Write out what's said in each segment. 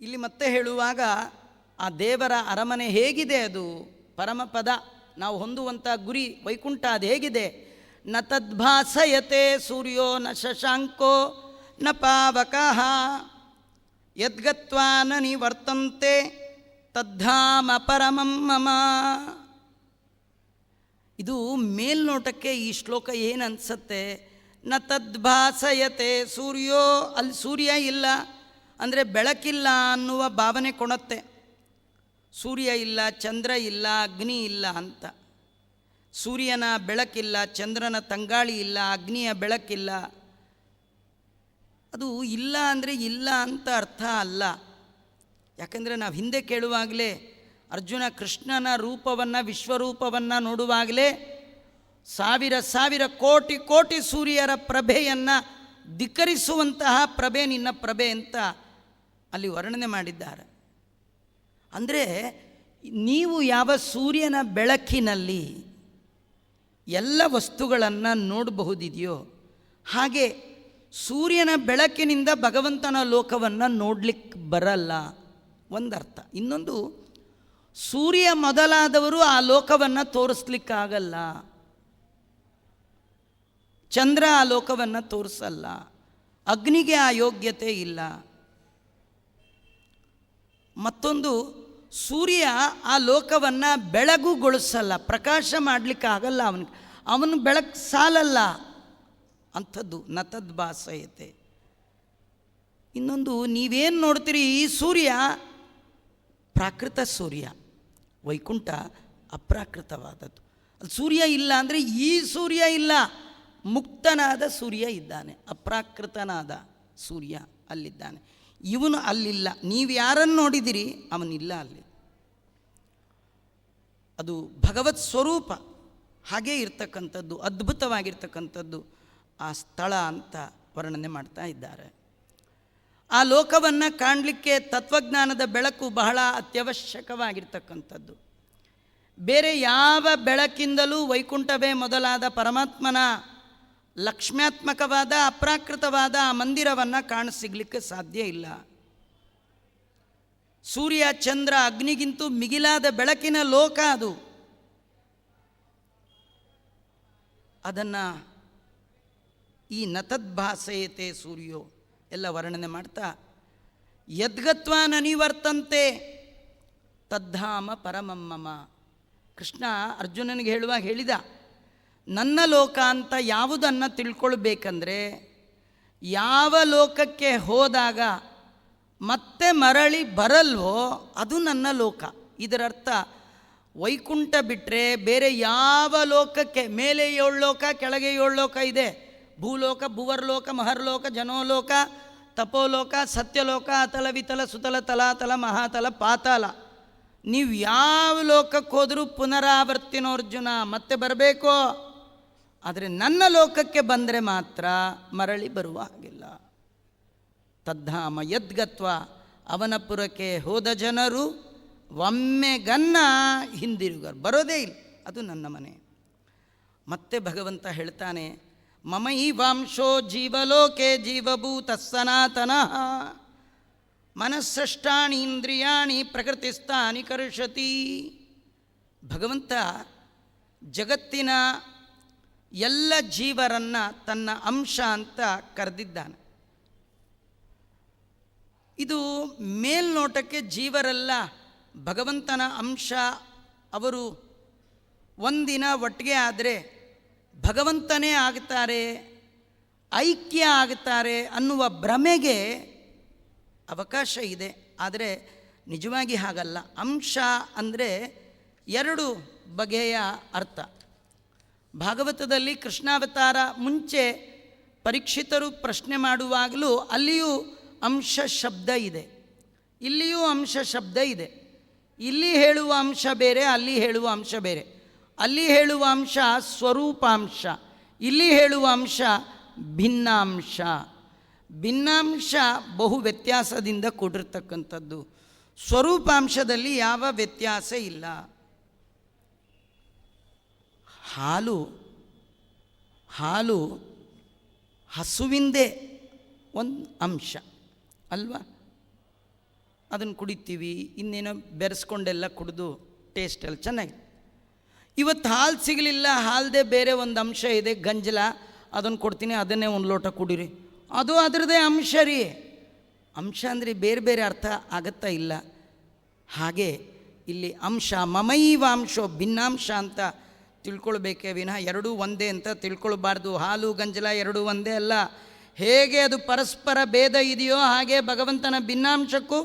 ಇಲ್ಲಿ ಮತ್ತೆ ಹೇಳುವಾಗ ಆ ದೇವರ ಅರಮನೆ ಹೇಗಿದೆ ಅದು? ಪರಮಪದ ನಾವು ಹೊಂದುವಂಥ ಗುರಿ ವೈಕುಂಠ ಅದು ಹೇಗಿದೆ? ನ ತದ್ಭಾಸಯತೆ ಸೂರ್ಯೋ ನ ಶಶಾಂಕೋ ನ ಪಾವಕಃ ಯದ್ಗತ್ವಾ ನ ನಿವರ್ತಂತೆ ತದ್ಧಾಮ ಪರಮಂ ಮಮ. ಇದು ಮೇಲ್ನೋಟಕ್ಕೆ ಈ ಶ್ಲೋಕ ಏನು ಅನಿಸತ್ತೆ ನ ತದ್ಭಾಸಯತೆ ಸೂರ್ಯೋ, ಅಲ್ಲಿ ಸೂರ್ಯ ಇಲ್ಲ. ಅಂದರೆ ಬೆಳಕಿಲ್ಲ ಅನ್ನುವ ಭಾವನೆ ಕೊಡತ್ತೆ ಸೂರ್ಯ ಇಲ್ಲ, ಚಂದ್ರ ಇಲ್ಲ, ಅಗ್ನಿ ಇಲ್ಲ ಅಂತ. ಸೂರ್ಯನ ಬೆಳಕಿಲ್ಲ, ಚಂದ್ರನ ತಂಗಾಳಿ ಇಲ್ಲ, ಅಗ್ನಿಯ ಬೆಳಕಿಲ್ಲ. ಅದು ಇಲ್ಲ ಅಂದರೆ ಇಲ್ಲ ಅಂತ ಅರ್ಥ ಅಲ್ಲ. ಯಾಕಂದರೆ ನಾವು ಹಿಂದೆ ಕೇಳುವಾಗಲೇ ಅರ್ಜುನ ಕೃಷ್ಣನ ರೂಪವನ್ನು, ವಿಶ್ವರೂಪವನ್ನು ನೋಡುವಾಗಲೇ ಸಾವಿರ ಸಾವಿರ ಕೋಟಿ ಕೋಟಿ ಸೂರ್ಯರ ಪ್ರಭೆಯನ್ನು ಧಿಕ್ಕರಿಸುವಂತಹ ಪ್ರಭೆ ನಿನ್ನ ಪ್ರಭೆ ಅಂತ ಅಲ್ಲಿ ವರ್ಣನೆ ಮಾಡಿದ್ದಾರೆ. ಅಂದರೆ ನೀವು ಯಾವ ಸೂರ್ಯನ ಬೆಳಕಿನಲ್ಲಿ ಎಲ್ಲ ವಸ್ತುಗಳನ್ನು ನೋಡಬಹುದಿದೆಯೋ, ಹಾಗೆ ಸೂರ್ಯನ ಬೆಳಕಿನಿಂದ ಭಗವಂತನ ಲೋಕವನ್ನು ನೋಡಲಿಕ್ಕೆ ಬರಲ್ಲ ಒಂದರ್ಥ. ಇನ್ನೊಂದು, ಸೂರ್ಯ ಮೊದಲಾದವರು ಆ ಲೋಕವನ್ನು ತೋರಿಸ್ಲಿಕ್ಕಾಗಲ್ಲ. ಚಂದ್ರ ಆ ಲೋಕವನ್ನು ತೋರಿಸಲ್ಲ. ಅಗ್ನಿಗೆ ಆ ಯೋಗ್ಯತೆ ಇಲ್ಲ. ಮತ್ತೊಂದು, ಸೂರ್ಯ ಆ ಲೋಕವನ್ನು ಬೆಳಗುಗೊಳಿಸಲ್ಲ, ಪ್ರಕಾಶ ಮಾಡಲಿಕ್ಕೆ ಆಗಲ್ಲ ಅವನಿಗೆ. ಅವನು ಬೆಳಕು ಸಾಲಲ್ಲ. ಅಂಥದ್ದು ನತದ್ಭಾಸಯತೆ. ಇನ್ನೊಂದು, ನೀವೇನು ನೋಡ್ತೀರಿ ಈ ಸೂರ್ಯ ಪ್ರಾಕೃತ ಸೂರ್ಯ, ವೈಕುಂಠ ಅಪ್ರಾಕೃತವಾದದ್ದು. ಅಲ್ಲಿ ಸೂರ್ಯ ಇಲ್ಲ ಅಂದರೆ ಈ ಸೂರ್ಯ ಇಲ್ಲ. ಮುಕ್ತನಾದ ಸೂರ್ಯ ಇದ್ದಾನೆ, ಅಪ್ರಾಕೃತನಾದ ಸೂರ್ಯ ಅಲ್ಲಿದ್ದಾನೆ. ಇವನು ಅಲ್ಲಿಲ್ಲ. ನೀವು ಯಾರನ್ನು ನೋಡಿದಿರಿ? ಅವನಿಲ್ಲ ಅಲ್ಲಿ. ಅದು ಭಗವತ್ ಸ್ವರೂಪ. ಹಾಗೇ ಇರ್ತಕ್ಕಂಥದ್ದು, ಅದ್ಭುತವಾಗಿರ್ತಕ್ಕಂಥದ್ದು ಆ ಸ್ಥಳ ಅಂತ ವರ್ಣನೆ ಮಾಡ್ತಾ ಇದ್ದಾರೆ. ಆ ಲೋಕವನ್ನು ಕಾಣಲಿಕ್ಕೆ ತತ್ವಜ್ಞಾನದ ಬೆಳಕು ಬಹಳ ಅತ್ಯವಶ್ಯಕವಾಗಿರ್ತಕ್ಕಂಥದ್ದು. ಬೇರೆ ಯಾವ ಬೆಳಕಿಂದಲೂ ವೈಕುಂಠವೇ ಮೊದಲಾದ ಪರಮಾತ್ಮನ ಲಕ್ಷ್ಮ್ಯಾತ್ಮಕವಾದ, ಅಪ್ರಾಕೃತವಾದ ಆ ಮಂದಿರವನ್ನು ಕಾಣಸಿಗ್ಲಿಕ್ಕೆ ಸಾಧ್ಯ ಇಲ್ಲ. ಸೂರ್ಯ, ಚಂದ್ರ, ಅಗ್ನಿಗಿಂತೂ ಮಿಗಿಲಾದ ಬೆಳಕಿನ ಲೋಕ ಅದು. ಅದನ್ನು ಈ ನತದ್ಭಾಸೆಯತೆ ಸೂರ್ಯೋ ಎಲ್ಲ ವರ್ಣನೆ ಮಾಡ್ತಾ ಯದ್ಗತ್ವ ನನಿವರ್ತಂತೆ ತದ್ಧಾಮ ಪರಮಮ್ಮಮ ಕೃಷ್ಣ ಅರ್ಜುನನಿಗೆ ಹೇಳುವಾಗ ಹೇಳಿದ ನನ್ನ ಲೋಕ ಅಂತ ಯಾವುದನ್ನು ತಿಳ್ಕೊಳ್ಬೇಕಂದ್ರೆ ಯಾವ ಲೋಕಕ್ಕೆ ಹೋದಾಗ ಮತ್ತೆ ಮರಳಿ ಬರಲ್ವೋ ಅದು ನನ್ನ ಲೋಕ. ಇದರರ್ಥ ವೈಕುಂಠ ಬಿಟ್ಟರೆ ಬೇರೆ ಯಾವ ಲೋಕಕ್ಕೆ, ಮೇಲೆ ಏಳು ಲೋಕ, ಕೆಳಗೆ ಏಳು ಲೋಕ ಇದೆ. ಭೂಲೋಕ, ಭುವರ್ಲೋಕ, ಮಹರ್ಲೋಕ, ಜನೋಲೋಕ, ತಪೋಲೋಕ, ಸತ್ಯಲೋಕ, ಅತಲ, ವಿತಲ, ಸುತಲ ತಲಾತಲ ಮಹಾತಲ, ಪಾತಾಲ. ನೀವು ಯಾವ ಲೋಕಕ್ಕೆ ಹೋದರೂ ಪುನರಾವರ್ತಿನೋ ಅರ್ಜುನ ಮತ್ತೆ ಬರಬೇಕೋ? ಆದರೆ ನನ್ನ ಲೋಕಕ್ಕೆ ಬಂದರೆ ಮಾತ್ರ ಮರಳಿ ಬರುವ ಹಾಗಿಲ್ಲ. ತದ್ಧಾಮ ಯದ್ಗತ್ವ ಅವನಪುರಕ್ಕೆ ಹೋದ ಜನರು ಒಮ್ಮೆಗನ್ನ ಹಿಂದಿರುಗರು. ಬರೋದೇ ಇಲ್ಲ, ಅದು ನನ್ನ ಮನೆ. ಮತ್ತೆ ಭಗವಂತ ಹೇಳ್ತಾನೆ, ಮಮ ಈ ವಾಂಶೋ ಜೀವಲೋಕೆ ಜೀವಭೂತ ಸನಾತನ. ಮನಸ್ಸಷ್ಟಾಣಿ ಇಂದ್ರಿಯಾಣಿ ಪ್ರಕೃತಿಸ್ಥಾನಿ ಕರುಷತಿ. ಭಗವಂತ ಜಗತ್ತಿನ ಎಲ್ಲ ಜೀವರನ್ನು ತನ್ನ ಅಂಶ ಅಂತ ಕರೆದಿದ್ದಾನೆ. ಇದು ಮೇಲ್ನೋಟಕ್ಕೆ ಜೀವರೆಲ್ಲ, ಭಗವಂತನ ಅಂಶ ಅವರು ಒಂದಿನ ಒಟ್ಟಿಗೆ ಆದರೆ ಭಗವಂತನೇ ಆಗ್ತಾರೆ, ಐಕ್ಯ ಆಗ್ತಾರೆ ಅನ್ನುವ ಭ್ರಮೆಗೆ ಅವಕಾಶ ಇದೆ. ಆದರೆ ನಿಜವಾಗಿ ಹಾಗಲ್ಲ. ಅಂಶ ಅಂದರೆ ಎರಡು ಬಗೆಯ ಅರ್ಥ. ಭಾಗವತದಲ್ಲಿ ಕೃಷ್ಣಾವತಾರ ಮುಂಚೆ ಪರೀಕ್ಷಿತರು ಪ್ರಶ್ನೆ ಮಾಡುವಾಗಲೂ ಅಲ್ಲಿಯೂ ಅಂಶ ಶಬ್ದ ಇದೆ. ಇಲ್ಲಿಯೂ ಅಂಶ ಶಬ್ದ ಇದೆ. ಇಲ್ಲಿ ಹೇಳುವ ಅಂಶ ಬೇರೆ, ಅಲ್ಲಿ ಹೇಳುವ ಅಂಶ ಬೇರೆ. ಅಲ್ಲಿ ಹೇಳುವ ಅಂಶ ಸ್ವರೂಪಾಂಶ, ಇಲ್ಲಿ ಹೇಳುವ ಅಂಶ ಭಿನ್ನಾಂಶ. ಭಿನ್ನಾಂಶ ಬಹು ವ್ಯತ್ಯಾಸದಿಂದ ಕೂಡಿರ್ತಕ್ಕಂಥದ್ದು. ಸ್ವರೂಪಾಂಶದಲ್ಲಿ ಯಾವ ವ್ಯತ್ಯಾಸ ಇಲ್ಲ. ಹಾಲು ಹಾಲು ಹಸುವಿಂದೇ ಒಂದು ಅಂಶ ಅಲ್ವಾ? ಅದನ್ನು ಕುಡಿತೀವಿ, ಇನ್ನೇನೋ ಬೆರೆಸ್ಕೊಂಡೆಲ್ಲ ಕುಡಿದು ಟೇಸ್ಟಲ್ಲಿ ಚೆನ್ನಾಗಿ ಇವತ್ತು ಹಾಲು ಸಿಗಲಿಲ್ಲ, ಹಾಲ್ದೇ ಬೇರೆ ಒಂದು ಅಂಶ ಇದೆ, ಗಂಜಲ ಅದನ್ನು ಕೊಡ್ತೀನಿ, ಅದನ್ನೇ ಒಂದು ಲೋಟ ಕುಡೀರಿ. ಅದು ಅದರದೇ ಅಂಶ ರೀ. ಅಂಶ ಅಂದರೆ ಬೇರೆ ಬೇರೆ ಅರ್ಥ ಆಗತ್ತಾ ಇಲ್ಲ. ಹಾಗೆ ಇಲ್ಲಿ ಅಂಶ ಮಮೈವಾಂಶೋ ಭಿನ್ನಾಂಶ ಅಂತ ತಿಳ್ಕೊಳ್ಬೇಕೇ ವಿನಃ ಎರಡೂ ಒಂದೇ ಅಂತ ತಿಳ್ಕೊಳ್ಬಾರ್ದು. ಹಾಲು ಗಂಜಲ ಎರಡೂ ಒಂದೇ ಅಲ್ಲ. ಹೇಗೆ ಅದು ಪರಸ್ಪರ ಭೇದ ಇದೆಯೋ ಹಾಗೆ ಭಗವಂತನ ಭಿನ್ನಾಂಶಕ್ಕೂ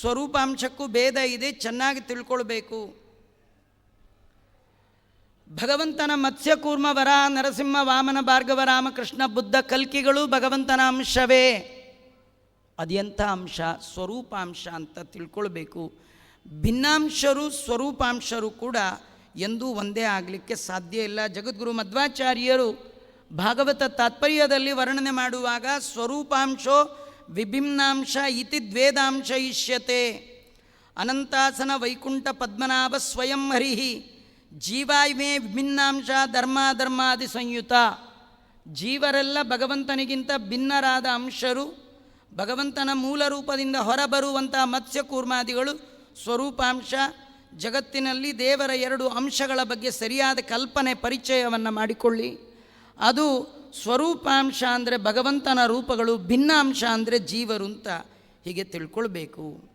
ಸ್ವರೂಪಾಂಶಕ್ಕೂ ಭೇದ ಇದೆ, ಚೆನ್ನಾಗಿ ತಿಳ್ಕೊಳ್ಬೇಕು. ಭಗವಂತನ ಮತ್ಸ್ಯಕೂರ್ಮ ವರ, ನರಸಿಂಹ ವಾಮನ ಭಾರ್ಗವ ರಾಮಕೃಷ್ಣ ಬುದ್ಧ ಕಲ್ಕಿಗಳು ಭಗವಂತನ ಅಂಶವೇ. ಅದೆಂಥ ಅಂಶ? ಸ್ವರೂಪಾಂಶ ಅಂತ ತಿಳ್ಕೊಳ್ಬೇಕು. ಭಿನ್ನಾಂಶರು ಸ್ವರೂಪಾಂಶರು ಕೂಡ ಎಂದೂ ಒಂದೇ ಆಗಲಿಕ್ಕೆ ಸಾಧ್ಯ ಇಲ್ಲ. ಜಗದ್ಗುರು ಮಧ್ವಾಚಾರ್ಯರು ಭಾಗವತ ತಾತ್ಪರ್ಯದಲ್ಲಿ ವರ್ಣನೆ ಮಾಡುವಾಗ ಸ್ವರೂಪಾಂಶೋ ವಿಭಿನ್ನಾಂಶ ಇತಿ ದ್ವೇದಾಂಶ ಇಷ್ಯತೆ. ಅನಂತಾಸನ ವೈಕುಂಠ ಪದ್ಮನಾಭ ಸ್ವಯಂ ಹರಿಹಿ, ಜೀವಾಯ್ಮೆ ವಿಭಿನ್ನಾಂಶ ಧರ್ಮಾಧರ್ಮಾದಿ ಸಂಯುತ. ಜೀವರೆಲ್ಲ ಭಗವಂತನಿಗಿಂತ ಭಿನ್ನರಾದ ಅಂಶರು, ಭಗವಂತನ ಮೂಲ ರೂಪದಿಂದ ಹೊರಬರುವಂಥ ಮತ್ಸ್ಯಕೂರ್ಮಾದಿಗಳು ಸ್ವರೂಪಾಂಶ ಜಗತ್ತಿನಲ್ಲಿ ದೇವರ ಎರಡು ಅಂಶಗಳ ಬಗ್ಗೆ ಸರಿಯಾದ ಕಲ್ಪನೆ ಪರಿಚಯವನ್ನು ಮಾಡಿಕೊಳ್ಳಿ. ಅದು ಸ್ವರೂಪಾಂಶ ಅಂದರೆ ಭಗವಂತನ ರೂಪಗಳು, ಭಿನ್ನಾಂಶ ಅಂದರೆ ಜೀವರು ಅಂತ ಹೀಗೆ ತಿಳ್ಕೊಳ್ಬೇಕು.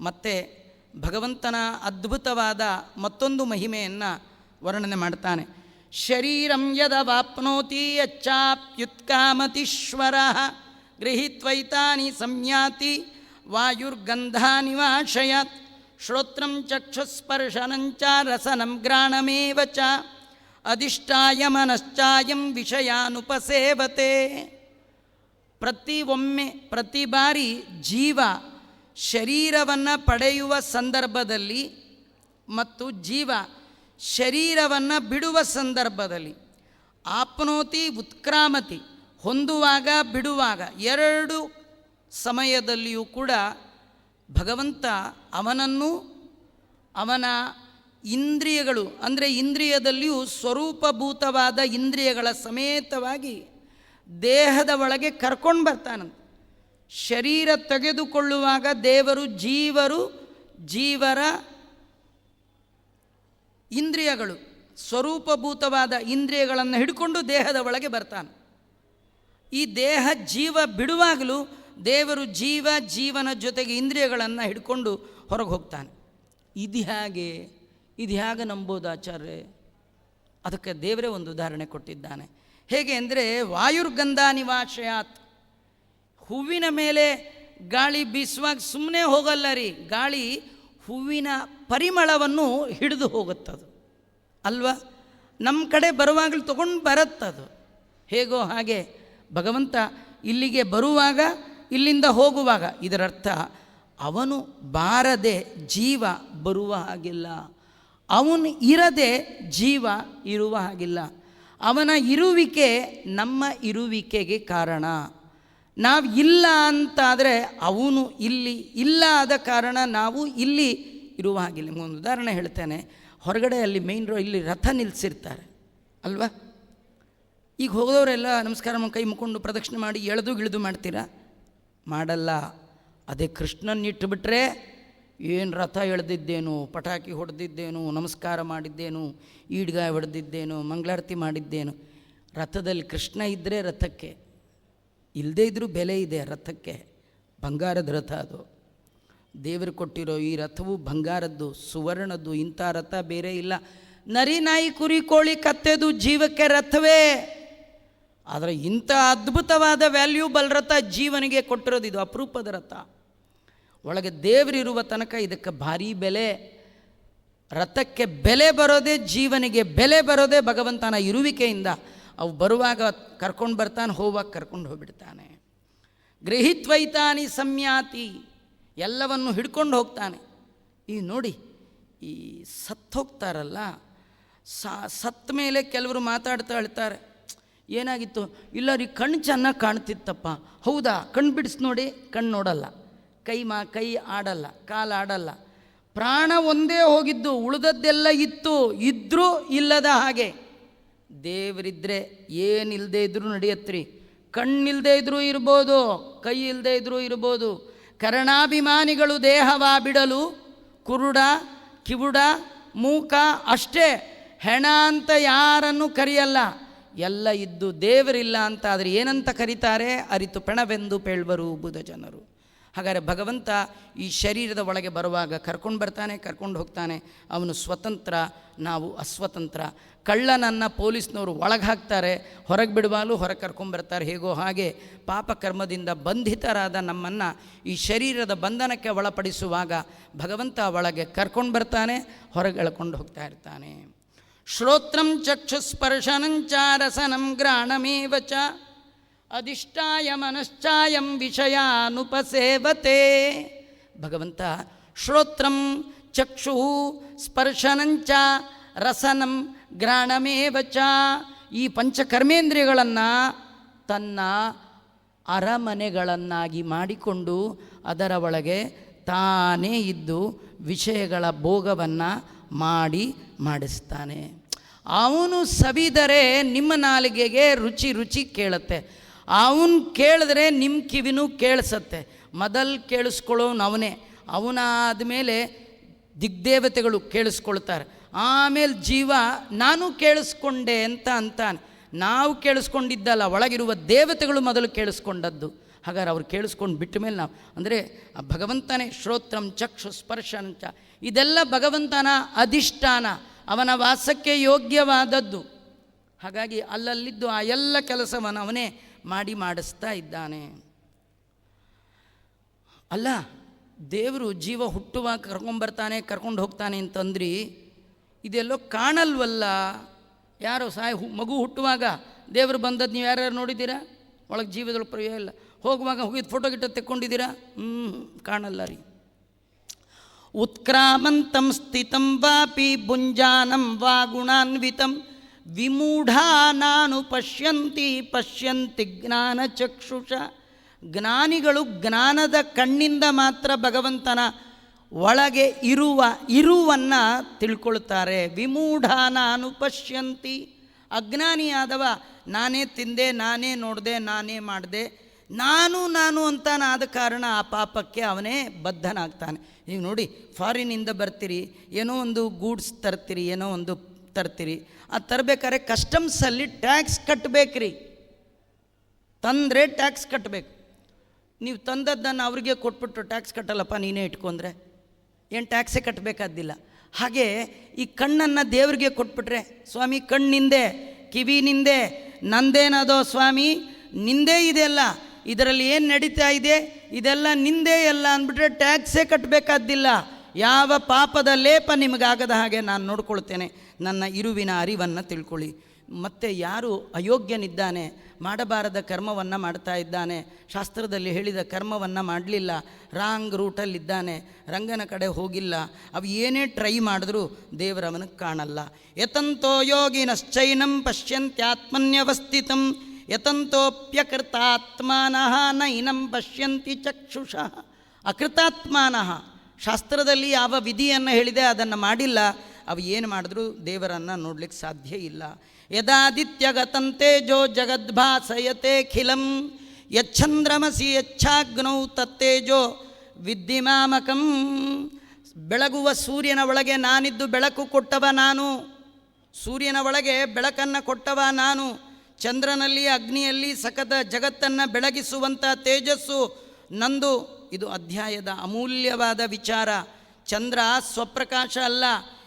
ಮತ್ತು ಭಗವಂತನ ಅದ್ಭುತವಾದ ಮತ್ತೊಂದು ಮಹಿಮೆಯನ್ನು ವರ್ಣನೆ ಮಾಡ್ತಾನೆ. ಶರೀರಂ ಯದ ವಾಪ್ನೋತಿ ಯಚ್ಚಾಪ್ಯುತ್ಕಾಮತೀಶ್ವರ ಗೃಹೀತ್ವೈತಾನಿ ಸಂಯಾತಿ ವಾಯುರ್ಗಂಧಾನಿವಾಶಯತ್ ಶ್ರೋತ್ರಂ ಚಕ್ಷುಸ್ಪರ್ಶನಂಚ ರಸನಂ ಗ್ರಾಣಮೇವ ಚ ಅಧಿಷ್ಠಾಯ ಮನಶ್ಚಾಯಂ ವಿಷಯಾನುಪಸೇವತೆ ಪ್ರತಿ ಒಮ್ಮೆ ಪ್ರತಿ ಬಾರಿ ಜೀವ ಶರೀರವನ್ನು ಪಡೆಯುವ ಸಂದರ್ಭದಲ್ಲಿ ಮತ್ತು ಜೀವ ಶರೀರವನ್ನು ಬಿಡುವ ಸಂದರ್ಭದಲ್ಲಿ ಆಪ್ನೋತಿ, ಉತ್ಕ್ರಾಮತಿ, ಹೊಂದುವಾಗ, ಬಿಡುವಾಗ ಎರಡು ಸಮಯದಲ್ಲಿಯೂ ಕೂಡ ಭಗವಂತ ಅವನನ್ನು ಅವನ ಇಂದ್ರಿಯಗಳು, ಅಂದರೆ ಇಂದ್ರಿಯದಲ್ಲಿಯೂ ಸ್ವರೂಪಭೂತವಾದ ಇಂದ್ರಿಯಗಳ ಸಮೇತವಾಗಿ ದೇಹದ ಒಳಗೆ ಕರ್ಕೊಂಡು ಬರ್ತಾನಂತೆ. ಶರೀರ ತೆಗೆದುಕೊಳ್ಳುವಾಗ ದೇವರು ಜೀವರು, ಜೀವರ ಇಂದ್ರಿಯಗಳು, ಸ್ವರೂಪಭೂತವಾದ ಇಂದ್ರಿಯಗಳನ್ನು ಹಿಡ್ಕೊಂಡು ದೇಹದ ಒಳಗೆ ಬರ್ತಾನೆ. ಈ ದೇಹ ಜೀವ ಬಿಡುವಾಗಲೂ ದೇವರು ಜೀವ ಜೀವನ ಜೊತೆಗೆ ಇಂದ್ರಿಯಗಳನ್ನು ಹಿಡ್ಕೊಂಡು ಹೊರಗೆ ಹೋಗ್ತಾನೆ. ಇದು ಹೇಗೆ ಇದು ಹೇಗೆ ನಂಬೋದು ಆಚಾರ್ಯ ಅದಕ್ಕೆ ದೇವರೇ ಒಂದು ಉದಾಹರಣೆ ಕೊಟ್ಟಿದ್ದಾನೆ. ಹೇಗೆ ಅಂದರೆ ವಾಯುರ್ಗಂಧ ನಿವಾಶಯಾತ್. ಹೂವಿನ ಮೇಲೆ ಗಾಳಿ ಬೀಸುವಾಗ ಸುಮ್ಮನೆ ಹೋಗಲ್ಲ ರೀ. ಗಾಳಿ ಹೂವಿನ ಪರಿಮಳವನ್ನು ಹಿಡಿದು ಹೋಗುತ್ತದು. ಅಲ್ವಾ? ನಮ್ಮ ಕಡೆ ಬರುವಾಗಲೂ ತೊಗೊಂಡು ಬರುತ್ತದು. ಹೇಗೋ ಹಾಗೆ ಭಗವಂತ ಇಲ್ಲಿಗೆ ಬರುವಾಗ ಇಲ್ಲಿಂದ ಹೋಗುವಾಗ ಇದರರ್ಥ ಅವನು ಬಾರದೆ ಜೀವ ಬರುವ ಹಾಗಿಲ್ಲ. ಅವನು ಇರದೆ ಜೀವ ಇರುವ ಹಾಗಿಲ್ಲ. ಅವನ ಇರುವಿಕೆ ನಮ್ಮ ಇರುವಿಕೆಗೆ ಕಾರಣ. ನಾವು ಇಲ್ಲ ಅಂತಾದರೆ ಅವನು ಇಲ್ಲಿ ಇಲ್ಲ ಆದ ಕಾರಣ ನಾವು ಇಲ್ಲಿ ಇರುವ ಹಾಗಿಲ್ಲ. ಒಂದು ಉದಾಹರಣೆ ಹೇಳ್ತೇನೆ. ಹೊರಗಡೆ ಅಲ್ಲಿ ಮೇಯ್ನ್ ರೋ ಇಲ್ಲಿ ರಥ ನಿಲ್ಲಿಸಿರ್ತಾರೆ ಅಲ್ವಾ? ಈಗ ಹೋಗೋರೆಲ್ಲ ನಮಸ್ಕಾರ ಕೈ ಮುಕ್ಕೊಂಡು ಪ್ರದಕ್ಷಿಣೆ ಮಾಡಿ ಎಳೆದು ಗಿಳಿದು ಮಾಡ್ತೀರಾ? ಮಾಡಲ್ಲ. ಅದೇ ಕೃಷ್ಣನ್ ಇಟ್ಟುಬಿಟ್ರೆ ಏನು ರಥ ಎಳೆದಿದ್ದೇನು, ಪಟಾಕಿ ಹೊಡೆದಿದ್ದೇನು, ನಮಸ್ಕಾರ ಮಾಡಿದ್ದೇನು ಈಡ್ಗಾಯ ಹೊಡೆದಿದ್ದೇನು, ಮಂಗಳಾರತಿ ಮಾಡಿದ್ದೇನು, ರಥದಲ್ಲಿ ಕೃಷ್ಣ ಇದ್ದರೆ ರಥಕ್ಕೆ ಇಲ್ಲದೇ ಇದ್ದರೂ ಬೆಲೆ ಇದೆ ರಥಕ್ಕೆ, ಬಂಗಾರದ ರಥ ಅದು. ದೇವರು ಕೊಟ್ಟಿರೋ ಈ ರಥವು ಬಂಗಾರದ್ದು, ಸುವರ್ಣದ್ದು, ಇಂಥ ರಥ ಬೇರೆ ಇಲ್ಲ. ನರಿ ನಾಯಿ ಕುರಿ ಕೋಳಿ ಕತ್ತೆದು ಜೀವಕ್ಕೆ ರಥವೇ. ಆದರೆ ಇಂಥ ಅದ್ಭುತವಾದ ವ್ಯಾಲ್ಯೂಬಲ್ ರಥ ಜೀವನಿಗೆ ಕೊಟ್ಟಿರೋದು ಇದು ಅಪರೂಪದ ರಥ. ಒಳಗೆ ದೇವರಿರುವ ತನಕ ಇದಕ್ಕೆ ಭಾರೀ ಬೆಲೆ. ರಥಕ್ಕೆ ಬೆಲೆ ಬರೋದೇ ಜೀವನಿಗೆ ಬೆಲೆ ಬರೋದೇ ಭಗವಂತನ ಇರುವಿಕೆಯಿಂದ. ಅವು ಬರುವಾಗ ಕರ್ಕೊಂಡು ಬರ್ತಾನೆ, ಹೋಗುವಾಗ ಕರ್ಕೊಂಡು ಹೋಗ್ಬಿಡ್ತಾನೆ. ಗೃಹಿತ್ವೈತಾನಿ ಸಂಯಾತಿ ಎಲ್ಲವನ್ನು ಹಿಡ್ಕೊಂಡು ಹೋಗ್ತಾನೆ. ಈ ನೋಡಿ, ಈ ಸತ್ತು ಹೋಗ್ತಾರಲ್ಲ ಸತ್ತ ಮೇಲೆ ಕೆಲವರು ಮಾತಾಡ್ತಾ ಹೇಳ್ತಾರೆ ಏನಾಗಿತ್ತು? ಇಲ್ಲ ರೀ, ಕಣ್ಣು ಚೆನ್ನಾಗಿ ಕಾಣ್ತಿತ್ತಪ್ಪ. ಹೌದಾ? ಕಣ್ಣು ಬಿಡಿಸಿ ನೋಡಿ, ಕಣ್ಣು ನೋಡಲ್ಲ. ಕೈ ಮಾ, ಕೈ ಆಡಲ್ಲ, ಕಾಲು ಆಡಲ್ಲ. ಪ್ರಾಣ ಒಂದೇ ಹೋಗಿದ್ದು, ಉಳಿದದ್ದೆಲ್ಲ ಇತ್ತು. ಇದ್ದರೂ ಇಲ್ಲದ ಹಾಗೆ. ದೇವರಿದ್ದರೆ ಏನಿಲ್ಲದೆ ಇದ್ದರೂ ನಡೆಯತ್ರಿ. ಕಣ್ಣಿಲ್ಲದೆ ಇದ್ದರೂ ಇರ್ಬೋದು, ಕೈ ಇಲ್ಲದೆ ಇದ್ದರೂ ಇರ್ಬೋದು. ಕರ್ಣಾಭಿಮಾನಿಗಳು ದೇಹವ ಬಿಡಲು, ಕುರುಡ, ಕಿವುಡ, ಮೂಕ ಅಷ್ಟೇ. ಹೆಣ ಅಂತ ಯಾರನ್ನು ಕರೆಯಲ್ಲ. ಎಲ್ಲ ಇದ್ದು ದೇವರಿಲ್ಲ ಅಂತ ಆದರೆ ಏನಂತ ಕರೀತಾರೆ? ಅರಿತು ಪೆಣವೆಂದು ಪೇಳ್ವರು ಬುಧ ಜನರು ಹಾಗಾದರೆ ಭಗವಂತ ಈ ಶರೀರದ ಒಳಗೆ ಬರುವಾಗ ಕರ್ಕೊಂಡು ಬರ್ತಾನೆ, ಕರ್ಕೊಂಡು ಹೋಗ್ತಾನೆ. ಅವನು ಸ್ವತಂತ್ರ, ನಾವು ಅಸ್ವತಂತ್ರ. ಕಳ್ಳನನ್ನು ಪೊಲೀಸ್ನವರು ಒಳಗೆ ಹಾಕ್ತಾರೆ, ಹೊರಗೆ ಬಿಡುವಾಗಲೂ ಹೊರಗೆ ಕರ್ಕೊಂಡ್ಬರ್ತಾರೆ ಹೇಗೋ ಹಾಗೆ ಪಾಪ ಕರ್ಮದಿಂದ ಬಂಧಿತರಾದ ನಮ್ಮನ್ನು ಈ ಶರೀರದ ಬಂಧನಕ್ಕೆ ಒಳಪಡಿಸುವಾಗ ಭಗವಂತ ಒಳಗೆ ಕರ್ಕೊಂಡು ಬರ್ತಾನೆ, ಹೊರಗೆ ಎಳ್ಕೊಂಡು ಹೋಗ್ತಾ ಇರ್ತಾನೆ. ಶ್ರೋತ್ರಂ ಚಕ್ಷುಸ್ಪರ್ಶನಂಚ ರಸನಂ ಗ್ರಾಣಮೇವ ಚ. ಅಧಿಷ್ಠಾಯ ಮನಶ್ಚಾಯಂ ವಿಷಯಾನುಪಸೇವತೆ. ಭಗವಂತ, ಶ್ರೋತ್ರಂ ಚಕ್ಷು ಸ್ಪರ್ಶನಂಚ ರಸನಂ ಗ್ರಾಣಮೇವ ಚ. ಈ ಪಂಚಕರ್ಮೇಂದ್ರಿಯಗಳನ್ನು ತನ್ನ ಅರಮನೆಗಳನ್ನಾಗಿ ಮಾಡಿಕೊಂಡು ಅದರ ಒಳಗೆ ತಾನೇ ಇದ್ದು ವಿಷಯಗಳ ಭೋಗವನ್ನು ಮಾಡಿ ಮಾಡಿಸ್ತಾನೆ. ಅವನು ಸವಿದರೆ ನಿಮ್ಮ ನಾಲಿಗೆಗೆ ರುಚಿ ರುಚಿ ಕೇಳುತ್ತೆ. ಅವನು ಕೇಳಿದ್ರೆ ನಿಮ್ಮ ಕಿವಿನೂ ಕೇಳಿಸತ್ತೆ. ಮೊದಲು ಕೇಳಿಸ್ಕೊಳ್ಳೋನು ಅವನೇ. ಅವನಾದ ಮೇಲೆ ದಿಗ್ದೇವತೆಗಳು ಕೇಳಿಸ್ಕೊಳ್ತಾರೆ. ಆಮೇಲೆ ಜೀವ, ನಾನು ಕೇಳಿಸ್ಕೊಂಡೆ ಅಂತ ಅಂತಾನೆ. ನಾವು ಕೇಳಿಸ್ಕೊಂಡಿದ್ದಲ್ಲ, ಒಳಗಿರುವ ದೇವತೆಗಳು ಮೊದಲು ಕೇಳಿಸ್ಕೊಂಡದ್ದು. ಹಾಗಾದ್ರೆ ಅವ್ರು ಕೇಳಿಸ್ಕೊಂಡು ಬಿಟ್ಟ ಮೇಲೆ ನಾವು, ಅಂದರೆ ಭಗವಂತನೇ ಶ್ರೋತ್ರಂ ಚಕ್ಷು ಸ್ಪರ್ಶಂಚ ಇದೆಲ್ಲ ಭಗವಂತನ ಅಧಿಷ್ಠಾನ. ಅವನ ವಾಸಕ್ಕೆ ಯೋಗ್ಯವಾದದ್ದು. ಹಾಗಾಗಿ ಅಲ್ಲಲ್ಲಿದ್ದು ಆ ಎಲ್ಲ ಕೆಲಸವನ್ನು ಅವನೇ ಮಾಡಿ ಮಾಡಿಸ್ತಾ ಇದ್ದಾನೆ. ಅಲ್ಲ, ದೇವರು ಜೀವ ಹುಟ್ಟುವಾಗ ಕರ್ಕೊಂಬರ್ತಾನೆ ಕರ್ಕೊಂಡು ಹೋಗ್ತಾನೆ ಅಂತಂದ್ರಿ, ಇದೆಲ್ಲೋ ಕಾಣಲ್ವಲ್ಲ? ಯಾರೋ ಸಾಯ್ ಮಗು ಹುಟ್ಟುವಾಗ ದೇವರು ಬಂದದ್ದು ನೀವು ಯಾರ್ಯಾರು ನೋಡಿದ್ದೀರಾ? ಒಳಗೆ ಜೀವದೊಳಗೆ ಪ್ರಯೋಗ ಇಲ್ಲ. ಹೋಗುವಾಗ ಹೋಗಿದ್ದು ಫೋಟೋ ಗಿಟ್ಟ ತೆಕ್ಕೊಂಡಿದ್ದೀರಾ? ಹ್ಞೂ ಕಾಣಲ್ಲ ರೀ. ಉತ್ಕ್ರಾಮಂತಂ ಸ್ಥಿತಂ ವಾಪಿ ಭುಂಜಾನಂ ವಾ ಗುಣಾನ್ವಿತಂ. ವಿಮೂಢಾನಾನು ಪಶ್ಯಂತಿ ಪಶ್ಯಂತಿ ಜ್ಞಾನ ಚಕ್ಷುಷ. ಜ್ಞಾನಿಗಳು ಜ್ಞಾನದ ಕಣ್ಣಿಂದ ಮಾತ್ರ ಭಗವಂತನ ಒಳಗೆ ಇರುವ, ಇರುವನ್ನು ತಿಳ್ಕೊಳ್ತಾರೆ. ವಿಮೂಢಾನಾನು ಪಶ್ಯಂತಿ. ಅಜ್ಞಾನಿಯಾದವ, ನಾನೇ ತಿಂದೆ, ನಾನೇ ನೋಡಿದೆ, ನಾನೇ ಮಾಡಿದೆ. ನಾನು ನಾನು ಅಂತಾನಾದ ಕಾರಣ ಆ ಪಾಪಕ್ಕೆ ಅವನೇ ಬದ್ಧನಾಗ್ತಾನೆ. ನೀವು ನೋಡಿ ಫಾರಿನಿಂದ ಬರ್ತೀರಿ, ಏನೋ ಒಂದು ಗೂಡ್ಸ್ ತರ್ತೀರಿ, ಏನೋ ಒಂದು ತರ್ತೀರಿ, ಆ ತರಬೇಕಾದ್ರೆ ಕಸ್ಟಮ್ಸಲ್ಲಿ ಟ್ಯಾಕ್ಸ್ ಕಟ್ಟಬೇಕ್ರಿ ತಂದರೆ ಟ್ಯಾಕ್ಸ್ ಕಟ್ಟಬೇಕು ನೀವು ತಂದದ್ದನ್ನು ಅವ್ರಿಗೆ ಕೊಟ್ಬಿಟ್ಟು ಟ್ಯಾಕ್ಸ್ ಕಟ್ಟಲ್ಲಪ್ಪ, ನೀನೇ ಇಟ್ಕೊಂಡ್ರೆ. ಏನು ಟ್ಯಾಕ್ಸೇ ಕಟ್ಟಬೇಕಾದ್ದಿಲ್ಲ ಹಾಗೆ ಈ ಕಣ್ಣನ್ನು ದೇವರಿಗೆ ಕೊಟ್ಬಿಟ್ರೆ, ಸ್ವಾಮಿ, ಕಣ್ಣಿಂದೆ, ಕಿವಿನಿಂದೆ, ನಂದೇನದೋ ಸ್ವಾಮಿ, ನಿಂದೇ ಇದೆಲ್ಲ ಇದರಲ್ಲಿ ಏನು ನಡೀತಾ ಇದೆ? ಇದೆಲ್ಲ ನಿಂದೇ ಎಲ್ಲ ಅಂದ್ಬಿಟ್ರೆ ಟ್ಯಾಕ್ಸೇ ಕಟ್ಟಬೇಕಾದ್ದಿಲ್ಲ ಯಾವ ಪಾಪದ ಲೇಪ ನಿಮಗಾಗದ ಹಾಗೆ ನಾನು ನೋಡ್ಕೊಳ್ತೇನೆ. ನನ್ನ ಇರುವಿನ ಅರಿವನ್ನು ತಿಳ್ಕೊಳ್ಳಿ. ಮತ್ತು ಯಾರು ಅಯೋಗ್ಯನಿದ್ದಾನೆ? ಮಾಡಬಾರದ ಕರ್ಮವನ್ನು ಮಾಡ್ತಾ ಇದ್ದಾನೆ. ಶಾಸ್ತ್ರದಲ್ಲಿ ಹೇಳಿದ ಕರ್ಮವನ್ನು ಮಾಡಲಿಲ್ಲ. ರಾಂಗ್ ರೂಟಲ್ಲಿದ್ದಾನೆ ರಂಗನ ಕಡೆ ಹೋಗಿಲ್ಲ. ಅವು ಏನೇ ಟ್ರೈ ಮಾಡಿದ್ರೂ ದೇವರವನಿಗೆ ಕಾಣಲ್ಲ. ಯತಂತೋ ಯೋಗಿನಶ್ಚೈನಂ ಪಶ್ಯಂತ್ಯಾತ್ಮನ್ಯವಸ್ಥಿತಂ. ಯತಂತೋಪ್ಯಕೃತಾತ್ಮಾನಃ ನೈನಂ ಪಶ್ಯಂತಿ ಚಕ್ಷುಷಃ. ಅಕೃತಾತ್ಮನಃ. ಶಾಸ್ತ್ರದಲ್ಲಿ ಯಾವ ವಿಧಿಯನ್ನು ಹೇಳಿದೆ ಅದನ್ನು ಮಾಡಿಲ್ಲ. ಅವು ಏನು ಮಾಡಿದ್ರೂ ದೇವರನ್ನು ನೋಡ್ಲಿಕ್ಕೆ ಸಾಧ್ಯ ಇಲ್ಲ. ಯದಾದಿತ್ಯಗತಂತೇಜೋ ಜಗದ್ಭಾಸಯತೆ ಖಿಲಂ. ಯಚ್ಛಂದ್ರಮಸಿ ಯಚ್ಛಾಗ್ನೌ ತತ್ತೇಜೋ ವಿದ್ಯಮಾಮಕಂ ಬೆಳಗುವ ಸೂರ್ಯನ ಒಳಗೆ ನಾನಿದ್ದು ಬೆಳಕು ಕೊಟ್ಟವ ನಾನು. ಸೂರ್ಯನ ಒಳಗೆ ಬೆಳಕನ್ನು ಕೊಟ್ಟವ ನಾನು. ಚಂದ್ರನಲ್ಲಿ ಅಗ್ನಿಯಲ್ಲಿ ಸಕದ ಜಗತ್ತನ್ನು ಬೆಳಗಿಸುವಂಥ ತೇಜಸ್ಸು ನಂದು. ಇದು ಅಧ್ಯಾಯದ ಅಮೂಲ್ಯವಾದ ವಿಚಾರ. ಚಂದ್ರ ಸ್ವಪ್ರಕಾಶ ಅಲ್ಲ.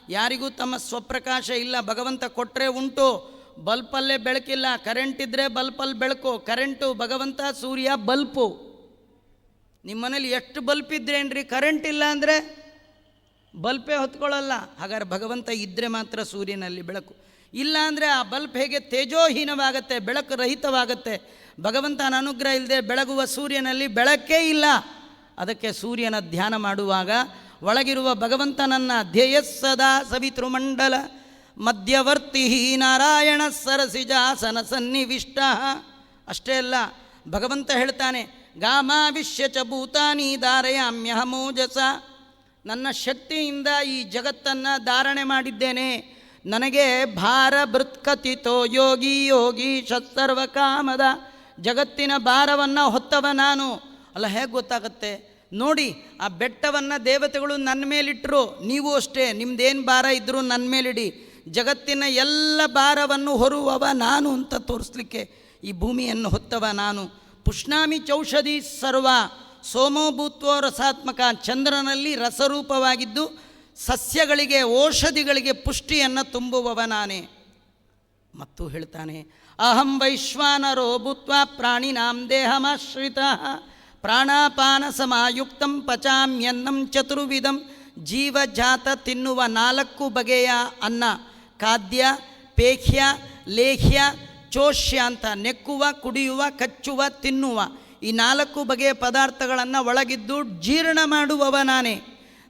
ಯಾರಿಗೂ ತಮ್ಮ ಸ್ವಪ್ರಕಾಶ ಇಲ್ಲ. ಭಗವಂತ ಕೊಟ್ಟರೆ ಉಂಟು. ಬಲ್ಪಲ್ಲೇ ಬೆಳಕಿಲ್ಲ. ಕರೆಂಟ್ ಇದ್ದರೆ ಬಲ್ಪಲ್ಲಿ ಬೆಳಕು. ಕರೆಂಟು ಭಗವಂತ ಸೂರ್ಯ ಬಲ್ಪು. ನಿಮ್ಮ ಮನೇಲಿ ಎಷ್ಟು ಬಲ್ಪ್ ಇದ್ರೇನ್ರಿ ಕರೆಂಟ್ ಇಲ್ಲ ಅಂದರೆ ಬಲ್ಪೇ ಹೊತ್ಕೊಳ್ಳಲ್ಲ ಹಾಗಾದ್ರೆ ಭಗವಂತ ಇದ್ದರೆ ಮಾತ್ರ ಸೂರ್ಯನಲ್ಲಿ ಬೆಳಕು. ಇಲ್ಲ ಅಂದರೆ ಆ ಬಲ್ಪ್ ಹೇಗೆ ತೇಜೋಹೀನವಾಗತ್ತೆ, ಬೆಳಕು ರಹಿತವಾಗತ್ತೆ. ಭಗವಂತನ ಅನುಗ್ರಹ ಇಲ್ಲದೆ ಬೆಳಗುವ ಸೂರ್ಯನಲ್ಲಿ ಬೆಳಕೇ ಇಲ್ಲ. ಅದಕ್ಕೆ ಸೂರ್ಯನ ಧ್ಯಾನ ಮಾಡುವಾಗ ಒಳಗಿರುವ ಭಗವಂತನನ್ನ ಧ್ಯೇಯ ಸದಾ ಸವಿತೃಮಂಡಲ. ಮಧ್ಯವರ್ತಿ ನಾರಾಯಣ ಸರಸಿಜಾಸನ ಸನ್ನಿವಿಷ್ಟ. ಅಷ್ಟೇ ಅಲ್ಲ, ಭಗವಂತ ಹೇಳ್ತಾನೆ, ಗಾಮಾವಿಶ್ಯ ಚ ಭೂತಾನಿ ಧಾರಯಾಮ್ಯಹಮೋಜಸ ನನ್ನ ಶಕ್ತಿಯಿಂದ ಈ ಜಗತ್ತನ್ನು ಧಾರಣೆ ಮಾಡಿದ್ದೇನೆ. ನನಗೆ ಭಾರ ಬೃತ್ಕತಿತೋ ಯೋಗಿ ಯೋಗಿ ಶತ್ಸರ್ವ ಕಾಮದ ಜಗತ್ತಿನ ಭಾರವನ್ನು ಹೊತ್ತವ ನಾನು. ಅಲ್ಲ, ಹೇಗೆ ಗೊತ್ತಾಗುತ್ತೆ? ನೋಡಿ, ಆ ಬೆಟ್ಟವನ್ನು ದೇವತೆಗಳು ನನ್ನ ಮೇಲಿಟ್ಟರು ನೀವು ಅಷ್ಟೇ, ನಿಮ್ದೇನು ಭಾರ ಇದ್ದರೂ ನನ್ನ ಮೇಲಿಡಿ. ಜಗತ್ತಿನ ಎಲ್ಲ ಭಾರವನ್ನು ಹೊರುವವ ನಾನು ಅಂತ ತೋರಿಸ್ಲಿಕ್ಕೆ ಈ ಭೂಮಿಯನ್ನು ಹೊತ್ತವ ನಾನು. ಪುಷ್ಣಾಮಿ ಚೌಷಧಿ ಸರ್ವ ಸೋಮೋ ಭೂತ್ವೋ ರಸಾತ್ಮಕ ಚಂದ್ರನಲ್ಲಿ ರಸರೂಪವಾಗಿದ್ದು ಸಸ್ಯಗಳಿಗೆ, ಔಷಧಿಗಳಿಗೆ ಪುಷ್ಟಿಯನ್ನು ತುಂಬುವವ ನಾನೇ ಮತ್ತು ಹೇಳ್ತಾನೆ, ಅಹಂ ವೈಶ್ವಾನರೋ ಭೂತ್ವ ಪ್ರಾಣಿನಾಂ ದೇಹಮಾಶ್ರಿತ, ಪ್ರಾಣಾಪಾನ ಸಮಾಯುಕ್ತಂ ಪಚಾಮ್ಯನ್ನಂ ಚತುರ್ವಿಧಂ ಜೀವಜಾತ ತಿನ್ನುವ ನಾಲ್ಕು ಬಗೆಯ ಅನ್ನ, ಖಾದ್ಯ, ಪೇಖ್ಯ ಲೇಹ್ಯ ಚೋಷ್ಯ ಅಂತ ನೆಕ್ಕುವ, ಕುಡಿಯುವ, ಕಚ್ಚುವ, ತಿನ್ನುವ, ಈ ನಾಲ್ಕು ಬಗೆಯ ಪದಾರ್ಥಗಳನ್ನು ಒಳಗಿದ್ದು ಜೀರ್ಣ ಮಾಡುವವ ನಾನೇ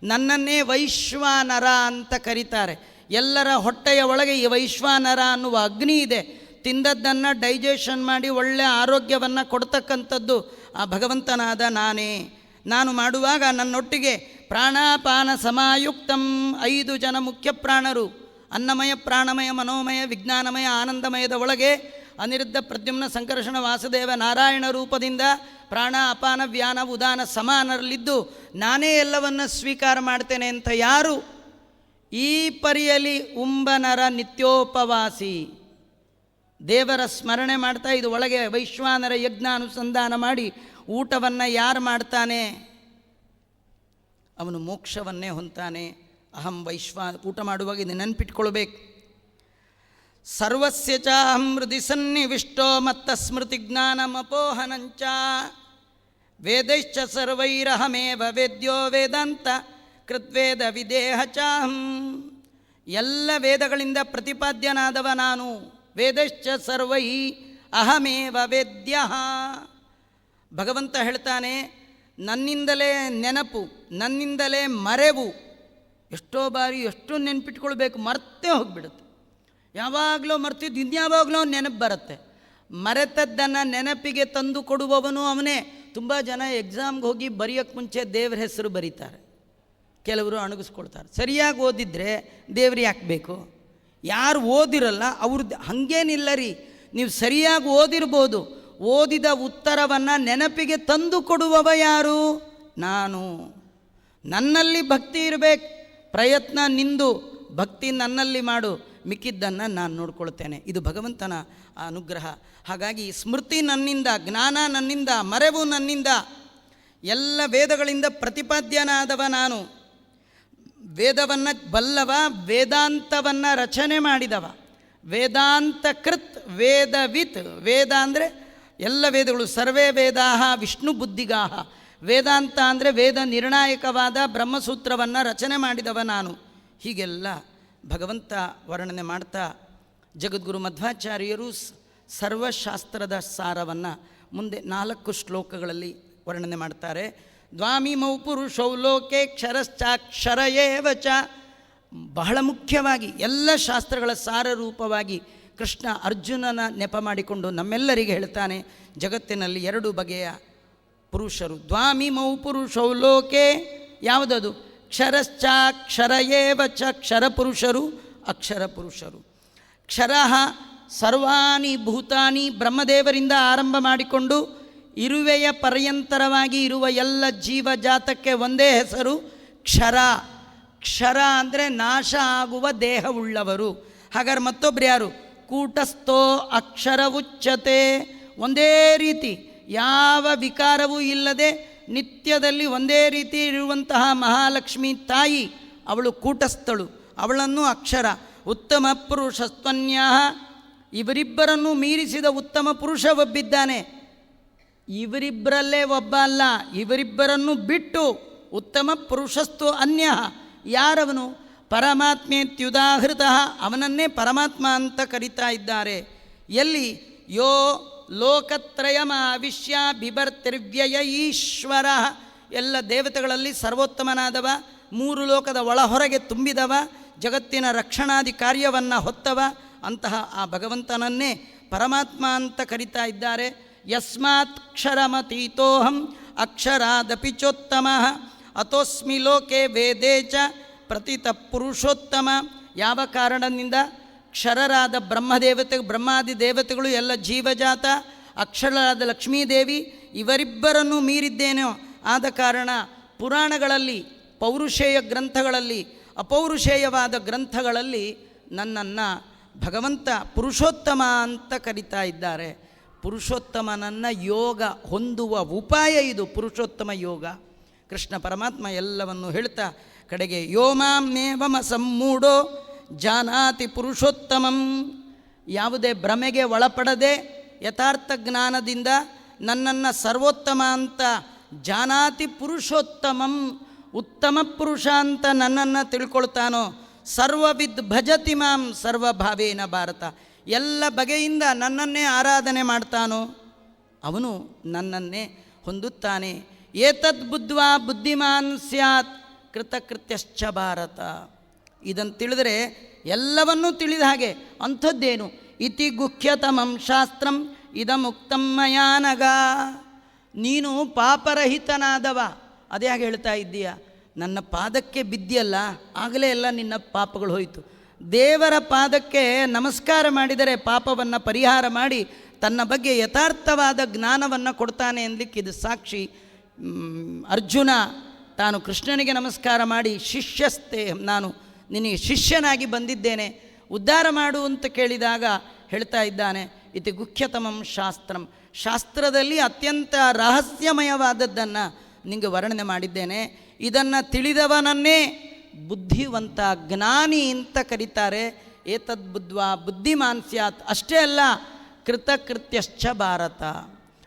ನನ್ನನ್ನೇ ವೈಶ್ವಾನರ ಅಂತ ಕರೀತಾರೆ. ಎಲ್ಲರ ಹೊಟ್ಟೆಯ ಒಳಗೆ ಈ ವೈಶ್ವಾನರ ಅನ್ನುವ ಅಗ್ನಿ ಇದೆ. ತಿಂದದ್ದನ್ನು ಡೈಜೆಷನ್ ಮಾಡಿ ಒಳ್ಳೆಯ ಆರೋಗ್ಯವನ್ನು ಕೊಡ್ತಕ್ಕಂಥದ್ದು ಆ ಭಗವಂತನಾದ ನಾನೇ. ನಾನು ಮಾಡುವಾಗ ನನ್ನೊಟ್ಟಿಗೆ ಪ್ರಾಣಾಪಾನ ಸಮಾಯುಕ್ತಂ ಐದು ಜನ ಮುಖ್ಯ ಪ್ರಾಣರು ಅನ್ನಮಯ, ಪ್ರಾಣಮಯ, ಮನೋಮಯ, ವಿಜ್ಞಾನಮಯ, ಆನಂದಮಯದ ಒಳಗೆ ಅನಿರುದ್ಧ ಪ್ರದ್ಯುಮ್ನ ಸಂಕರ್ಷಣ ವಾಸುದೇವ ನಾರಾಯಣ ರೂಪದಿಂದ ಪ್ರಾಣ ಅಪಾನ ವ್ಯಾನ ಉದಾನ ಸಮಾನರಲ್ಲಿದ್ದು ನಾನೇ ಎಲ್ಲವನ್ನು ಸ್ವೀಕಾರ ಮಾಡ್ತೇನೆ ಅಂತ ಯಾರು? ಈ ಪರಿಯಲ್ಲಿ ಉಂಬನರ ನಿತ್ಯೋಪವಾಸಿ. ದೇವರ ಸ್ಮರಣೆ ಮಾಡ್ತಾ ಇದು ಒಳಗೆ ವೈಶ್ವಾನರ ಯಜ್ಞ ಅನುಸಂಧಾನ ಮಾಡಿ ಊಟವನ್ನು ಯಾರು ಮಾಡ್ತಾನೆ? ಅವನು ಮೋಕ್ಷವನ್ನೇ ಹೊಂತಾನೆ ಅಹಂ ವೈಶ್ವ ಊಟ ಮಾಡುವಾಗ ಇದು ನೆನಪಿಟ್ಕೊಳ್ಬೇಕು. ಸರ್ವಸ್ಯ ಚ ಸನ್ನಿವಿಷ್ಟೋ ಮತ್ತ ಸ್ಮೃತಿ ಜ್ಞಾನಮಪೋಹನಂಚ ವೇದೈಶ್ಚ ಸರ್ವೈರಹಮೇವ ವೇದ್ಯೋ ವೇದಾಂತ ಕೃತ್ವೇದ ವಿದೇಹ ಚಾಹಂ. ಎಲ್ಲ ವೇದಗಳಿಂದ ಪ್ರತಿಪಾದ್ಯನಾದವ ನಾನು. ವೇದಶ್ಚ ಸರ್ವೈ ಅಹಮೇವ ವೇದ್ಯ. ಭಗವಂತ ಹೇಳ್ತಾನೆ, ನನ್ನಿಂದಲೇ ನೆನಪು, ನನ್ನಿಂದಲೇ ಮರೆವು. ಎಷ್ಟೋ ಬಾರಿ ಎಷ್ಟು ನೆನ್ಪಿಟ್ಕೊಳ್ಬೇಕು, ಮರ್ತೇ ಹೋಗ್ಬಿಡುತ್ತೆ. ಯಾವಾಗಲೂ ಮರ್ತಿದ್ದು, ಇನ್ಯಾವಾಗಲೂ ನೆನಪು ಬರುತ್ತೆ. ಮರೆತದ್ದನ್ನು ನೆನಪಿಗೆ ತಂದು ಕೊಡುವವನು ಅವನೇ. ತುಂಬ ಜನ ಎಕ್ಸಾಮ್ಗೆ ಹೋಗಿ ಬರೆಯೋಕ್ಕೆ ಮುಂಚೆ ದೇವ್ರ ಹೆಸರು ಬರೀತಾರೆ. ಕೆಲವರು ಅಣಗಿಸ್ಕೊಳ್ತಾರೆ. ಸರಿಯಾಗಿ ಓದಿದ್ರೆ ದೇವ್ರು ಯಾಕೆ ಬೇಕು? ಯಾರು ಓದಿರಲ್ಲ ಅವ್ರದ್ದು ಹಾಗೇನಿಲ್ಲ ರೀ. ನೀವು ಸರಿಯಾಗಿ ಓದಿರ್ಬೋದು. ಓದಿದ ಉತ್ತರವನ್ನು ನೆನಪಿಗೆ ತಂದು ಕೊಡುವವ ಯಾರು? ನಾನು. ನನ್ನಲ್ಲಿ ಭಕ್ತಿ ಇರಬೇಕು. ಪ್ರಯತ್ನ ನಿಂದು. ಭಕ್ತಿ ನನ್ನಲ್ಲಿ ಮಾಡು. ಮಿಕ್ಕಿದ್ದನ್ನು ನಾನು ನೋಡ್ಕೊಳ್ತೇನೆ. ಇದು ಭಗವಂತನ ಅನುಗ್ರಹ. ಹಾಗಾಗಿ ಸ್ಮೃತಿ ನನ್ನಿಂದ, ಜ್ಞಾನ ನನ್ನಿಂದ, ಮರೆವು ನನ್ನಿಂದ, ಎಲ್ಲ ವೇದಗಳಿಂದ ಪ್ರತಿಪಾದ್ಯನಾದವ ನಾನು. ವೇದವನ್ನು ಬಲ್ಲವ, ವೇದಾಂತವನ್ನು ರಚನೆ ಮಾಡಿದವ. ವೇದಾಂತ ಕೃತ್ ವೇದವಿತ್ ವೇದ ಅಂದರೆ ಎಲ್ಲ ವೇದಗಳು, ಸರ್ವೇ ವೇದಾಹ, ವಿಷ್ಣು ಬುದ್ಧಿಗಾಹ. ವೇದಾಂತ ಅಂದರೆ ವೇದ ನಿರ್ಣಾಯಕವಾದ ಬ್ರಹ್ಮಸೂತ್ರವನ್ನು ರಚನೆ ಮಾಡಿದವ ನಾನು. ಹೀಗೆಲ್ಲ ಭಗವಂತ ವರ್ಣನೆ ಮಾಡ್ತಾ, ಜಗದ್ಗುರು ಮಧ್ವಾಚಾರ್ಯರು ಸರ್ವಶಾಸ್ತ್ರದ ಸಾರವನ್ನು ಮುಂದೆ ನಾಲ್ಕು ಶ್ಲೋಕಗಳಲ್ಲಿ ವರ್ಣನೆ ಮಾಡ್ತಾರೆ. ದ್ವಾಮಿಮೌ ಪುರುಷೌ ಲೋಕೆ ಕ್ಷರಶ್ಚಾಕ್ಷರ ಚ. ಬಹಳ ಮುಖ್ಯವಾಗಿ ಎಲ್ಲ ಶಾಸ್ತ್ರಗಳ ಸಾರ ರೂಪವಾಗಿ ಕೃಷ್ಣ ಅರ್ಜುನನ ನೆಪ ಮಾಡಿಕೊಂಡು ನಮ್ಮೆಲ್ಲರಿಗೆ ಹೇಳ್ತಾನೆ, ಜಗತ್ತಿನಲ್ಲಿ ಎರಡು ಬಗೆಯ ಪುರುಷರು. ದ್ವಾಮಿಮೌ ಪುರುಷೌ ಲೋಕೆ, ಯಾವುದದು? ಕ್ಷರಶ್ಚಾಕ್ಷರ ಏವ ಚ ಕ್ಷರಪುರುಷರು ಅಕ್ಷರ ಪುರುಷರು ಕ್ಷರ ಸರ್ವಾನಿ ಭೂತಾನಿ ಬ್ರಹ್ಮದೇವರಿಂದ ಆರಂಭ ಮಾಡಿಕೊಂಡು ಇರುವೆಯ ಪರ್ಯಂತರವಾಗಿ ಇರುವ ಎಲ್ಲ ಜೀವಜಾತಕ್ಕೆ ಒಂದೇ ಹೆಸರು ಕ್ಷರ. ಕ್ಷರ ಅಂದರೆ ನಾಶ ಆಗುವ ದೇಹವುಳ್ಳವರು. ಹಾಗಾದ್ರೆ ಮತ್ತೊಬ್ರು ಯಾರು? ಕೂಟಸ್ಥೋ ಅಕ್ಷರ ಉಚ್ಚತೆ ಒಂದೇ ರೀತಿ ಯಾವ ವಿಕಾರವೂ ಇಲ್ಲದೆ ನಿತ್ಯದಲ್ಲಿ ಒಂದೇ ರೀತಿ ಇರುವಂತಹ ಮಹಾಲಕ್ಷ್ಮಿ ತಾಯಿ ಅವಳು ಕೂಟಸ್ಥಳು. ಅವಳನ್ನು ಅಕ್ಷರ, ಉತ್ತಮ ಪುರುಷಸ್ತ್ವನ್ಯ ಇವರಿಬ್ಬರನ್ನು ಮೀರಿಸಿದ ಉತ್ತಮ ಪುರುಷ ಒಬ್ಬಿದ್ದಾನೆ ಇವರಿಬ್ಬರಲ್ಲೇ ಒಬ್ಬ ಅಲ್ಲ, ಇವರಿಬ್ಬರನ್ನು ಬಿಟ್ಟು ಉತ್ತಮ ಪುರುಷಸ್ತು ಅನ್ಯ ಯಾರವನು? ಪರಮಾತ್ಮೇತ್ಯುದಾಹೃತ ಅವನನ್ನೇ ಪರಮಾತ್ಮ ಅಂತ ಕರೀತಾ ಇದ್ದಾರೆ. ಎಲ್ಲಿ? ಯೋ ಲೋಕತ್ರಯಮಾವಿಶ್ಯ ಬಿಭರ್ತಿರ್ವ್ಯಯ ಈಶ್ವರ ಎಲ್ಲ ದೇವತೆಗಳಲ್ಲಿ ಸರ್ವೋತ್ತಮನಾದವ, ಮೂರು ಲೋಕದ ಒಳಹೊರಗೆ ತುಂಬಿದವ, ಜಗತ್ತಿನ ರಕ್ಷಣಾದಿ ಕಾರ್ಯವನ್ನು ಹೊತ್ತವ. ಅಂತಹ ಆ ಭಗವಂತನನ್ನೇ ಪರಮಾತ್ಮ ಅಂತ ಕರೀತಾ ಇದ್ದಾರೆ. ಯಸ್ಮಾತ್ ಕ್ಷರಮತೀತೋಹಂ ಅಕ್ಷರಾದಪಿ ಚೋತ್ತಮ. ಅತೋಸ್ಮಿ ಲೋಕೆ ವೇದೇ ಚ ಪ್ರತಿತ ಪುರುಷೋತ್ತಮ. ಯಾವ ಕಾರಣದಿಂದ? ಕ್ಷರರಾದ ಬ್ರಹ್ಮದೇವತೆ, ಬ್ರಹ್ಮಾದಿ ದೇವತೆಗಳು, ಎಲ್ಲ ಜೀವಜಾತ, ಅಕ್ಷರರಾದ ಲಕ್ಷ್ಮೀದೇವಿ, ಇವರಿಬ್ಬರನ್ನು ಮೀರಿದ್ದೇನೋ. ಆದ ಕಾರಣ ಪುರಾಣಗಳಲ್ಲಿ, ಪೌರುಷೇಯ ಗ್ರಂಥಗಳಲ್ಲಿ, ಅಪೌರುಷೇಯವಾದ ಗ್ರಂಥಗಳಲ್ಲಿ ನನ್ನನ್ನು ಭಗವಂತ ಪುರುಷೋತ್ತಮ ಅಂತ ಕರಿತಾ ಇದ್ದಾರೆ. ಪುರುಷೋತ್ತಮನನ್ನು ಯೋಗ ಹೊಂದುವ ಉಪಾಯ ಇದು, ಪುರುಷೋತ್ತಮ ಯೋಗ. ಕೃಷ್ಣ ಪರಮಾತ್ಮ ಎಲ್ಲವನ್ನು ಹೇಳ್ತಾ, ಕಡೆಗೆ ಯೋಮಾಮೇವಮ ಸಮ್ಮೂಢೋ ಜಾನಾತಿ ಪುರುಷೋತ್ತಮಂ. ಯಾವುದೇ ಭ್ರಮೆಗೆ ಒಳಪಡದೆ ಯಥಾರ್ಥ ಜ್ಞಾನದಿಂದ ನನ್ನನ್ನು ಸರ್ವೋತ್ತಮ ಅಂತ ಜಾನಾತಿ ಪುರುಷೋತ್ತಮಂ, ಉತ್ತಮ ಪುರುಷ ಅಂತ ನನ್ನನ್ನು ತಿಳ್ಕೊಳ್ತಾನೋ? ಸರ್ವವಿದ್ ಭಜತಿ ಮಾಂ, ಸರ್ವಭಾವೇನ ಭಾರತ. ಎಲ್ಲ ಬಗೆಯಿಂದ ನನ್ನನ್ನೇ ಆರಾಧನೆ ಮಾಡ್ತಾನೋ? ಅವನು ನನ್ನನ್ನೇ ಹೊಂದುತ್ತಾನೆ. ಏತದ್ ಬುದ್ಧ್ವಾ ಬುದ್ಧಿಮಾನ್ ಸ್ಯಾತ್ ಕೃತಕೃತ್ಯಶ್ಚ ಭಾರತ. ಇದನ್ನು ತಿಳಿದರೆ ಎಲ್ಲವನ್ನೂ ತಿಳಿದ ಹಾಗೆ ಅಂಥದ್ದೇನು? ಇತಿ ಗುಖ್ಯತಮಂ ಶಾಸ್ತ್ರಂ ಇದ ಮುಕ್ತಮ್ಮಯಾನಗ ನೀನು ಪಾಪರಹಿತನಾದವ. ಅದೇ ಹಾಗೆ ಹೇಳ್ತಾ ಇದ್ದೀಯ? ನನ್ನ ಪಾದಕ್ಕೆ ಬಿದ್ದಿಯಲ್ಲ, ಆಗಲೇ ಎಲ್ಲ ನಿನ್ನ ಪಾಪಗಳು ಹೋಯಿತು. ದೇವರ ಪಾದಕ್ಕೆ ನಮಸ್ಕಾರ ಮಾಡಿದರೆ ಪಾಪವನ್ನು ಪರಿಹಾರ ಮಾಡಿ ತನ್ನ ಬಗ್ಗೆ ಯಥಾರ್ಥವಾದ ಜ್ಞಾನವನ್ನು ಕೊಡ್ತಾನೆ ಅನ್ಲಿಕ್ಕೆ ಇದು ಸಾಕ್ಷಿ. ಅರ್ಜುನ ತಾನು ಕೃಷ್ಣನಿಗೆ ನಮಸ್ಕಾರ ಮಾಡಿ ಶಿಷ್ಯಸ್ತೆ ನಾನು. ನಿನಗೆ ಶಿಷ್ಯನಾಗಿ ಬಂದಿದ್ದೇನೆ, ಉದ್ಧಾರ ಮಾಡು ಅಂತ ಕೇಳಿದಾಗ ಹೇಳ್ತಾ ಇದ್ದಾನೆ, ಇತಿ ಗುಖ್ಯತಮಂ ಶಾಸ್ತ್ರಂ. ಶಾಸ್ತ್ರದಲ್ಲಿ ಅತ್ಯಂತ ರಹಸ್ಯಮಯವಾದದ್ದನ್ನು ನಿಮಗೆ ವರ್ಣನೆ ಮಾಡಿದ್ದೇನೆ, ಇದನ್ನು ತಿಳಿದವನನ್ನೇ ಬುದ್ಧಿವಂತ ಜ್ಞಾನಿ ಅಂತ ಕರೀತಾರೆ, ಏತದ್ ಬುದ್ಧ್ವಾ, ಬುದ್ಧಿಮಾನ್ ಸ್ಯಾತ್, ಅಷ್ಟೇ ಅಲ್ಲ, ಕೃತಕೃತ್ಯಶ್ಚ ಭಾರತ.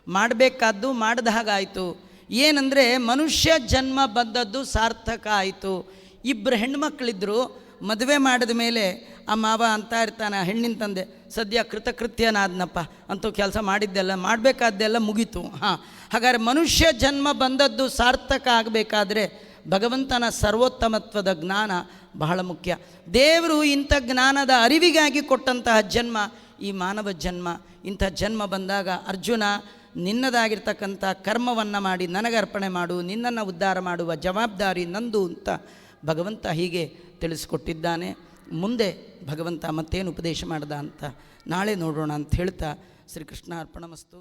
ಮಾಡಬೇಕಾದ್ದು ಮಾಡಿದ ಹಾಗಾಯಿತು. ಏನಂದರೆ ಮನುಷ್ಯ ಜನ್ಮ ಬಂದದ್ದು ಸಾರ್ಥಕ ಆಯಿತು. ಇಬ್ಬರು ಹೆಣ್ಮಕ್ಳಿದ್ರು ಮದುವೆ ಮಾಡಿದ ಮೇಲೆ ಆ ಮಾವ ಅಂತ ಇರ್ತಾನೆ, ಹೆಣ್ಣಿನ ತಂದೆ, ಸದ್ಯ ಕೃತಕೃತ್ಯನಾದ್ನಪ್ಪ ಅಂತೂ ಕೆಲಸ ಮಾಡಿದ್ದೆಲ್ಲ, ಮಾಡಬೇಕಾದ್ದೆಲ್ಲ ಮುಗೀತು. ಹಾಂ, ಹಾಗಾದ್ರೆ ಮನುಷ್ಯ ಜನ್ಮ ಬಂದದ್ದು ಸಾರ್ಥಕ ಆಗಬೇಕಾದ್ರೆ ಭಗವಂತನ ಸರ್ವೋತ್ತಮತ್ವದ ಜ್ಞಾನ ಬಹಳ ಮುಖ್ಯ. ದೇವರು ಇಂಥ ಜ್ಞಾನದ ಅರಿವಿಗಾಗಿ ಕೊಟ್ಟಂತಹ ಜನ್ಮ, ಈ ಮಾನವ ಜನ್ಮ, ಇಂಥ ಜನ್ಮ ಬಂದಾಗ ಅರ್ಜುನ ನಿನ್ನದಾಗಿರ್ತಕ್ಕಂಥ ಕರ್ಮವನ್ನು ಮಾಡಿ ನನಗೆ ಅರ್ಪಣೆ ಮಾಡು, ನಿನ್ನನ್ನು ಉದ್ಧಾರ ಮಾಡುವ ಜವಾಬ್ದಾರಿ ನಂದು ಅಂತ ಭಗವಂತ ಹೀಗೆ ತಿಳಿಸ್ಕೊಟ್ಟಿದ್ದಾನೆ. ಮುಂದೆ ಭಗವಂತ ಮತ್ತೇನು ಉಪದೇಶ ಮಾಡ್ದ ಅಂತ ನಾಳೆ ನೋಡೋಣ ಅಂತ ಹೇಳ್ತಾ ಶ್ರೀಕೃಷ್ಣ ಅರ್ಪಣಮಸ್ತು.